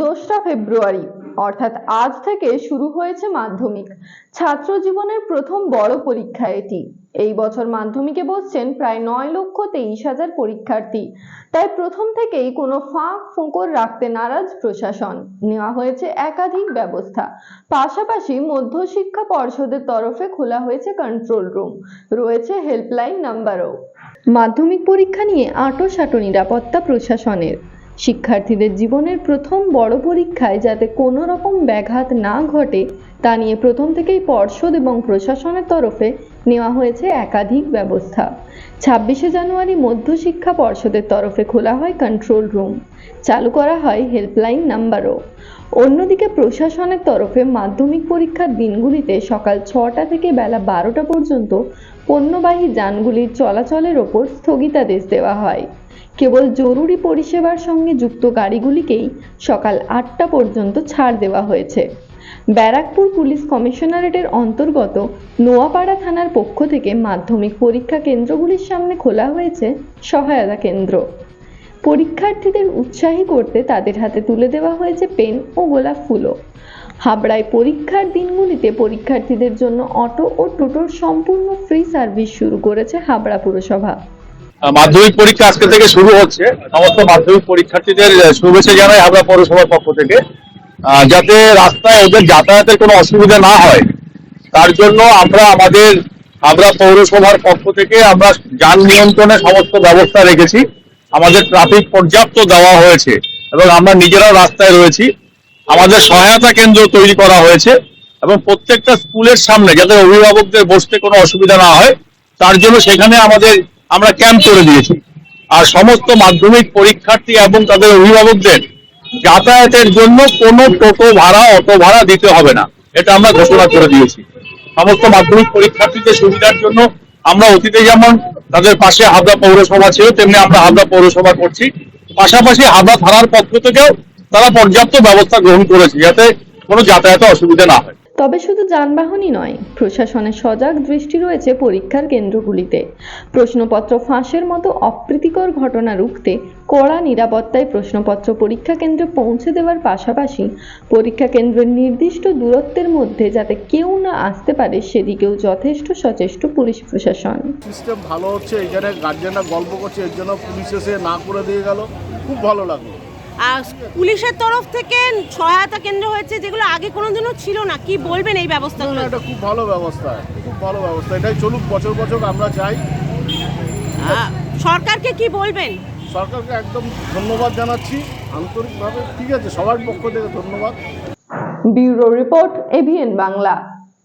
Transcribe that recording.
দোসরা ফেব্রুয়ারি, অর্থাৎ আজ থেকে শুরু হয়েছে মাধ্যমিক। ছাত্র জীবনের প্রথম বড় পরীক্ষা এটি। এই বছর মাধ্যমিকে বসছেন প্রায় নয় লক্ষ তেইশ হাজার পরীক্ষার্থী। তাই প্রথম থেকেই কোনো ফাঁক ফোঁকর রাখতে নারাজ প্রশাসন। নেওয়া হয়েছে একাধিক ব্যবস্থা। পাশাপাশি মধ্যশিক্ষা পর্ষদের তরফে খোলা হয়েছে কন্ট্রোল রুম রয়েছে হেল্পলাইন নাম্বারও মাধ্যমিক পরীক্ষা নিয়ে আঁটো সাঁটো নিরাপত্তা প্রশাসনের। শিক্ষার্থীদের জীবনের প্রথম বড় পরীক্ষায় যাতে কোনো রকম ব্যাঘাত না ঘটে, তা নিয়ে প্রথম থেকেই পর্ষদ এবং প্রশাসনের তরফে নেওয়া হয়েছে একাধিক ব্যবস্থা। ছাব্বিশে জানুয়ারি মধ্যশিক্ষা পর্ষদের তরফে খোলা হয় কন্ট্রোল রুম চালু করা হয় হেল্পলাইন নাম্বারও অন্যদিকে প্রশাসনের তরফে মাধ্যমিক পরীক্ষার দিনগুলিতে সকাল ছটা থেকে বেলা বারোটা পর্যন্ত পণ্যবাহী যানগুলির চলাচলের ওপর স্থগিতাদেশ দেওয়া হয়। কেবল জরুরি পরিষেবার সঙ্গে যুক্ত গাড়িগুলিকেই সকাল আটটা পর্যন্ত ছাড় দেওয়া হয়েছে। ব্যারাকপুর পুলিশ কমিশনারেটের অন্তর্গত নোয়াপাড়া থানার পক্ষ থেকে মাধ্যমিক পরীক্ষা কেন্দ্রগুলির সামনে খোলা হয়েছে সহায়তা কেন্দ্র। পরীক্ষার্থীদের উৎসাহী করতে তাদের হাতে তুলে দেওয়া হয়েছে পেন ও গোলাপ ফুলও। হাবড়ায় পরীক্ষার দিনগুলিতে পরীক্ষার্থীদের জন্য অটো ও টোটোর সম্পূর্ণ ফ্রি সার্ভিস শুরু করেছে হাবড়া পুরসভা। মাধ্যমিক পরীক্ষা আজকে থেকে শুরু হচ্ছে। সমস্ত মাধ্যমিক পরীক্ষার্থীদের শুভেচ্ছা জানাই হাবড়া পৌরসভার পক্ষ থেকে। যাতে রাস্তায় ওদের যাতায়াতের কোনো অসুবিধা না হয়, তার জন্য আমরা আমাদের হাবড়া পৌরসভার পক্ষ থেকে আমরা যান নিয়ন্ত্রণে সমস্ত ব্যবস্থা রেখেছি। আমাদের ট্রাফিক পর্যাপ্ত দেওয়া হয়েছে এবং আমরা নিজেরাও রাস্তায় রয়েছি। আমাদের সহায়তা কেন্দ্র তৈরি করা হয়েছে এবং প্রত্যেকটা স্কুলের সামনে যাতে অভিভাবকদের বসতে কোনো অসুবিধা না হয়, তার জন্য সেখানে আমাদের আমরা ক্যাম্প করে দিয়েছি। আর সমস্ত মাধ্যমিক পরীক্ষার্থী এবং তাদের অভিভাবকদের যাতায়াতের জন্য কোনো টোটো ভাড়া, অটো ভাড়া দিতে হবে না। এটা আমরা ঘোষণা করে দিয়েছি। সমস্ত মাধ্যমিক পরীক্ষার্থীদের সুবিধার জন্য আমরা অতীতে যেমন তাদের পাশে হাবড়া পৌরসভা ছিল, তেমনি আমরা হাবড়া পৌরসভা করছি। পাশাপাশি হাবড়া থানার পক্ষ থেকেও তারা পর্যাপ্ত ব্যবস্থা গ্রহণ করেছে যাতে কোনো যাতায়াতে অসুবিধা না হয়। তবে শুধু যানবাহনই নয় প্রশাসনের সজাগ দৃষ্টি রয়েছে পরীক্ষার কেন্দ্রগুলিতে। প্রশ্নপত্র ফাঁসের মতো অপ্রীতিকর ঘটনা রুখতে কড়া নিরাপত্তায় প্রশ্নপত্র পরীক্ষা কেন্দ্রে পৌঁছে দেওয়ার পাশাপাশি পরীক্ষা কেন্দ্রের নির্দিষ্ট দূরত্বের মধ্যে যাতে কেউ না আসতে পারে সেদিকেও যথেষ্ট সচেষ্ট পুলিশ প্রশাসন। সিস্টেম ভালো হচ্ছে এখানে গার্জেনরা গল্প করছে, এর জন্য পুলিশ এসে না করে দিয়ে গেল। খুব ভালো লাগল। আর পুলিশের তরফ থেকে সহায়তা কেন্দ্র হয়েছে যেগুলো আগে কোনোদিনও ছিল না। কি বলবেন এই ব্যবস্থাগুলো? এটা খুব ভালো ব্যবস্থা খুব ভালো ব্যবস্থা। এটাই চলুক বছর বছর আমরা চাই। সরকারকে কি বলবেন? সরকারকে একদম ধন্যবাদ জানাচ্ছি আন্তরিকভাবে। ঠিক আছে সবার পক্ষ থেকে ধন্যবাদ। Bureau report AVN Bangla.